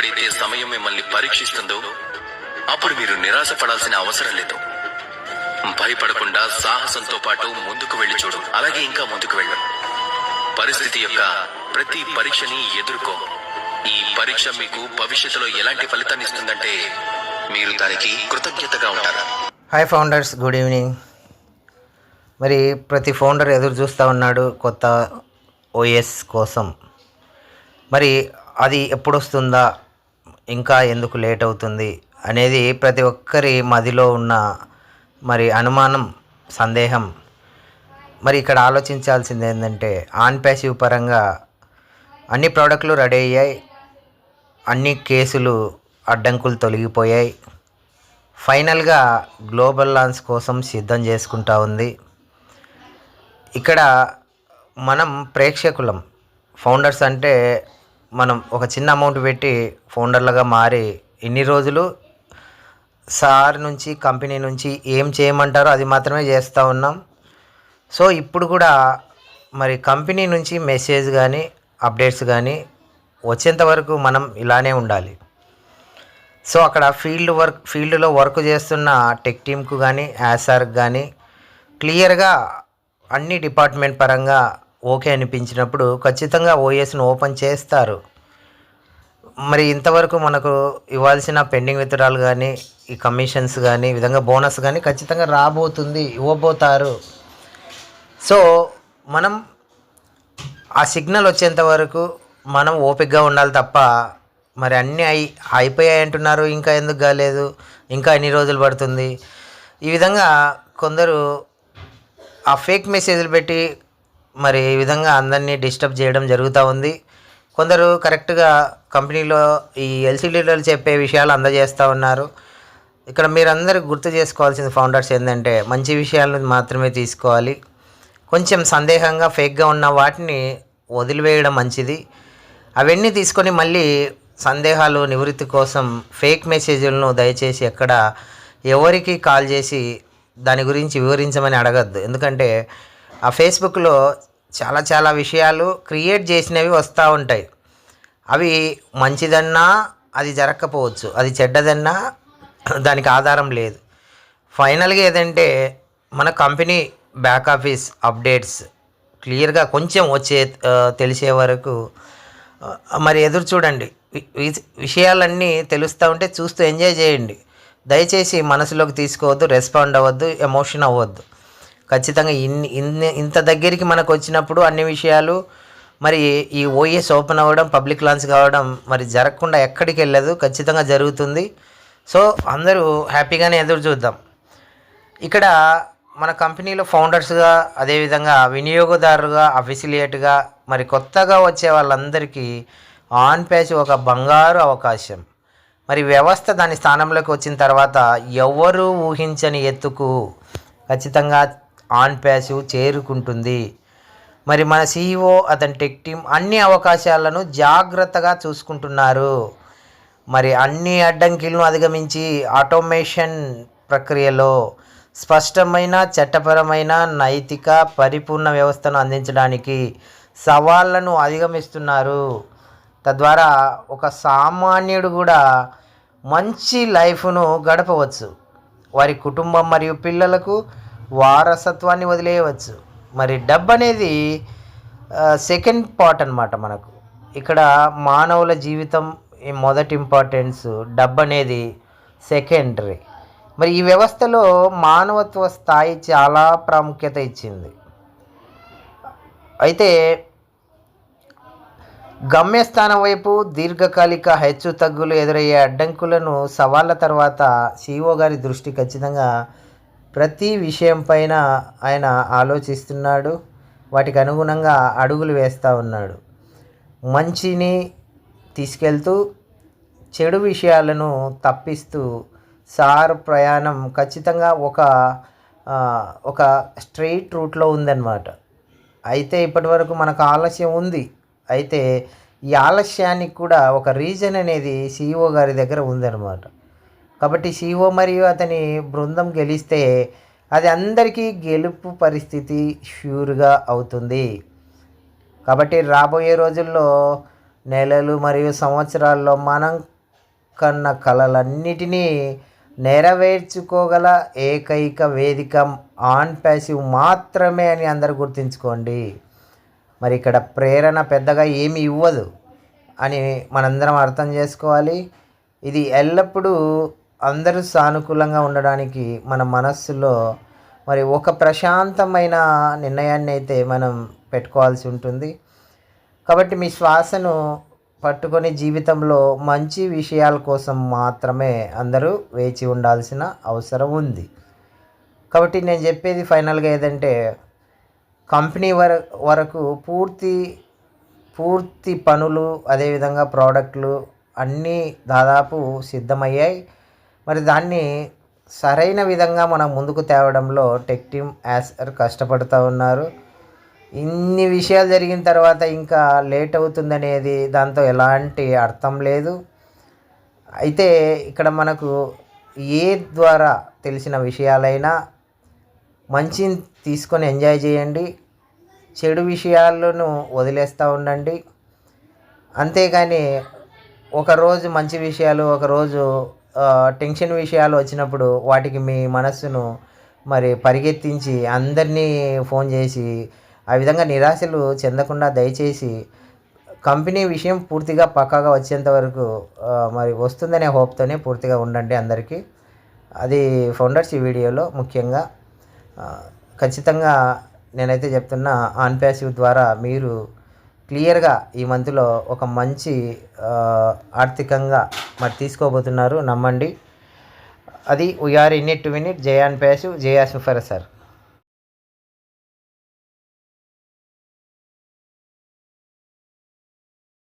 ఎప్పుడైతే సమయం మిమ్మల్ని పరీక్షిస్తుందో అప్పుడు మీరు నిరాశ పడాల్సిన అవసరం లేదు. భయపడకుండా సాహసంతో పాటు ముందుకు వెళ్ళి చూడు. అలాగే ఇంకా ముందుకు వెళ్ళు. పరిస్థితి యొక్క ప్రతి పరీక్షని ఎదుర్కో. ఈ పరీక్ష మీకు భవిష్యత్తులో ఎలాంటి ఫలితాన్ని ఇస్తుందంటే మీరు దానికి కృతజ్ఞతగా ఉంటారు. హాయ్ ఫౌండర్స్ గుడ్ ఈవినింగ్ మరి ప్రతి ఫౌండర్ ఎదురు చూస్తూ ఉన్నాడు కొత్త ఓఎస్ కోసం. మరి అది ఎప్పుడు వస్తుందా? ఇంకా ఎందుకు లేట్ అవుతుంది అనేది ప్రతి ఒక్కరి మదిలో ఉన్న మరి అనుమానం సందేహం. మరి ఇక్కడ ఆలోచించాల్సింది ఏంటంటే ఆన్ ప్యాసివ్ పరంగా అన్ని ప్రోడక్ట్లు రెడీ అయ్యాయి అన్ని కేసులు అడ్డంకులు తొలగిపోయాయి. ఫైనల్గా గ్లోబల్ లాన్స్ కోసం సిద్ధం చేసుకుంటా ఉంది. ఇక్కడ మనం ప్రేక్షకులం ఫౌండర్స్ అంటే మనం ఒక చిన్న అమౌంట్ పెట్టి ఫౌండర్లుగా మారి ఇన్ని రోజులు సార్ నుంచి కంపెనీ నుంచి ఏం చేయమంటారో అది మాత్రమే చేస్తూ ఉన్నాం. సో ఇప్పుడు కూడా మరి కంపెనీ నుంచి మెసేజ్ కానీ అప్డేట్స్ కానీ వచ్చేంత వరకు మనం ఇలానే ఉండాలి. సో అక్కడ ఫీల్డ్ వర్క్ ఫీల్డ్లో వర్క్ చేస్తున్న టెక్ టీమ్కు కానీ యాసార్కి కానీ క్లియర్గా అన్ని డిపార్ట్మెంట్ పరంగా ఓకే అనిపించినప్పుడు ఖచ్చితంగా ఓఎస్ను ఓపెన్ చేస్తారు. మరి ఇంతవరకు మనకు ఇవ్వాల్సిన పెండింగ్ విత్తడాలు కానీ ఈ కమిషన్స్ కానీ ఈ విధంగా బోనస్ కానీ ఖచ్చితంగా రాబోతుంది ఇవ్వబోతారు. సో మనం ఆ సిగ్నల్ వచ్చేంత వరకు మనం ఓపికగా ఉండాలి తప్ప మరి అన్నీ అయి అయిపోయాయి అంటున్నారు ఇంకా ఎందుకు కాలేదు ఇంకా ఎన్ని రోజులు పడుతుంది? ఈ విధంగా కొందరు ఆ ఫేక్ మెసేజ్లు పెట్టి మరి ఈ విధంగా అందరినీ డిస్టర్బ్ చేయడం జరుగుతూ ఉంది. కొందరు కరెక్ట్గా కంపెనీలో ఈ ఎల్సీడీలో చెప్పే విషయాలు అందజేస్తూ ఉన్నారు. ఇక్కడ మీరందరూ గుర్తు చేసుకోవాల్సిన ఫౌండర్స్ ఏంటంటే మంచి విషయాలను మాత్రమే తీసుకోవాలి. కొంచెం సందేహంగా ఫేక్గా ఉన్న వాటిని వదిలివేయడం మంచిది. అవన్నీ తీసుకొని మళ్ళీ సందేహాలు నివృత్తి కోసం ఫేక్ మెసేజ్లను దయచేసి ఎక్కడ ఎవరికి కాల్ చేసి దాని గురించి వివరించమని అడగద్దు. ఎందుకంటే ఆ ఫేస్బుక్లో చాలా చాలా విషయాలు క్రియేట్ చేసినవి వస్తూ ఉంటాయి. అవి మంచిదన్నా అది జరగకపోవచ్చు అది చెడ్డదన్నా దానికి ఆధారం లేదు. ఫైనల్గా ఏదంటే మన కంపెనీ బ్యాక్ ఆఫీస్ అప్డేట్స్ క్లియర్గా కొంచెం వచ్చే తెలిసే వరకు మరి ఎదురు చూడండి. విషయాలన్నీ తెలుస్తూ ఉంటే చూస్తూ ఎంజాయ్ చేయండి. దయచేసి మనసులోకి తీసుకోవద్దు రెస్పాండ్ అవ్వద్దు ఎమోషన్ అవ్వద్దు. ఖచ్చితంగా ఇన్ని ఇన్ని ఇంత దగ్గరికి మనకు వచ్చినప్పుడు అన్ని విషయాలు మరి ఈ ఓఎస్ ఓపెన్ అవ్వడం పబ్లిక్ లాంచ్ కావడం మరి జరగకుండా ఎక్కడికి వెళ్ళదు ఖచ్చితంగా జరుగుతుంది. సో అందరూ హ్యాపీగానే ఎదురు చూద్దాం. ఇక్కడ మన కంపెనీలో ఫౌండర్స్గా అదేవిధంగా వినియోగదారుగా అఫిసిలియేట్గా మరి కొత్తగా వచ్చే వాళ్ళందరికీ ఆన్ ప్యాచ్ ఒక బంగారు అవకాశం. మరి వ్యవస్థ దాని స్థానంలోకి వచ్చిన తర్వాత ఎవరు ఊహించని ఎత్తుకు ఖచ్చితంగా ఆన్ ప్యాసివ్ చేరుకుంటుంది. మరి మన సీఈఓ అతని టెక్ టీం అన్ని అవకాశాలను జాగ్రత్తగా చూసుకుంటున్నారు. మరి అన్ని అడ్డంకిలను అధిగమించి ఆటోమేషన్ ప్రక్రియలో స్పష్టమైన చట్టపరమైన నైతిక పరిపూర్ణ వ్యవస్థను అందించడానికి సవాళ్ళను అధిగమిస్తున్నారు. తద్వారా ఒక సామాన్యుడు కూడా మంచి లైఫ్ను గడపవచ్చు. వారి కుటుంబం మరియు పిల్లలకు వారసత్వాన్ని వదిలేయవచ్చు. మరి డబ్బు అనేది సెకండ్ పార్ట్ అనమాట మనకు. ఇక్కడ మానవుల జీవితం ఈ మొదటి ఇంపార్టెన్స్ డబ్బు అనేది సెకండరీ మరి ఈ వ్యవస్థలో మానవత్వ స్థాయి చాలా ప్రాముఖ్యత ఇచ్చింది. అయితే గమ్యస్థానం వైపు దీర్ఘకాలిక హెచ్చు తగ్గులు ఎదురయ్యే అడ్డంకులను సవాళ్ళ తర్వాత సిఇఓ గారి దృష్టి ఖచ్చితంగా ప్రతి విషయం పైన ఆయన ఆలోచిస్తున్నాడు. వాటికి అనుగుణంగా అడుగులు వేస్తూ ఉన్నాడు. మంచిని తీసుకెళ్తూ చెడు విషయాలను తప్పిస్తూ సార్ ప్రయాణం ఖచ్చితంగా ఒక ఒక స్ట్రెయిట్ రూట్లో ఉందన్నమాట. అయితే ఇప్పటి వరకు మనకు ఆలస్యం ఉంది. అయితే ఈ ఆలస్యానికి కూడా ఒక రీజన్ అనేది సీఈఓ గారి దగ్గర ఉందన్నమాట. కాబట్టి సీఈఓ మరియు అతని బృందం గెలిస్తే అది అందరికీ గెలుపు పరిస్థితి ష్యూర్గా అవుతుంది. కాబట్టి రాబోయే రోజుల్లో నెలలు మరియు సంవత్సరాల్లో మనం కన్న కళలన్నిటినీ నెరవేర్చుకోగల ఏకైక వేదిక ఆన్ ప్యాసివ్ మాత్రమే అని అందరు గుర్తుంచుకోండి. మరి ఇక్కడ ప్రేరణ పెద్దగా ఏమి ఇవ్వదు అని మనందరం అర్థం చేసుకోవాలి. ఇది ఎల్లప్పుడూ అందరూ సానుకూలంగా ఉండడానికి మన మనస్సులో మరి ఒక ప్రశాంతమైన నిర్ణయాన్ని అయితే మనం పెట్టుకోవాల్సి ఉంటుంది. కాబట్టి మీ శ్వాసను పట్టుకొని జీవితంలో మంచి విషయాల కోసం మాత్రమే అందరూ వేచి ఉండాల్సిన అవసరం ఉంది. కాబట్టి నేను చెప్పేది ఫైనల్గా ఏదంటే కంపెనీ వర వరకు పూర్తి పూర్తి పనులు అదేవిధంగా ప్రోడక్ట్లు అన్నీ దాదాపు సిద్ధమయ్యాయి. మరి దాన్ని సరైన విధంగా మనం ముందుకు తేవడంలో టెక్ టీమ్ యాసర్ కష్టపడుతూ ఉన్నారు. ఇన్ని విషయాలు జరిగిన తర్వాత ఇంకా లేట్ అవుతుందనేది దాంతో ఎలాంటి అర్థం లేదు. అయితే ఇక్కడ మనకు ఏ ద్వారా తెలిసిన విషయాలైనా మంచిని తీసుకొని ఎంజాయ్ చేయండి. చెడు విషయాలను వదిలేస్తూ ఉండండి. అంతేగాని ఒకరోజు మంచి విషయాలు ఒకరోజు టెన్షన్ విషయాలు వచ్చినప్పుడు వాటికి మీ మనస్సును మరి పరిగెత్తించి అందరినీ ఫోన్ చేసి ఆ విధంగా నిరాశలు చెందకుండా దయచేసి కంపెనీ విషయం పూర్తిగా పక్కాగా వచ్చేంత వరకు మరి వస్తుందనే హోప్తోనే పూర్తిగా ఉండండి అందరికీ. అది ఫౌండర్స్ ఈ వీడియోలో ముఖ్యంగా ఖచ్చితంగా నేనైతే చెప్తున్న ఆన్ ప్యాసివ్ ద్వారా మీరు క్లియర్గా ఈ మంత్లో ఒక మంచి ఆర్థికంగా మరి తీసుకోబోతున్నారు. నమ్మండి. అది we're in it to win it Zion passive జయాస్ ఫర్ సార్.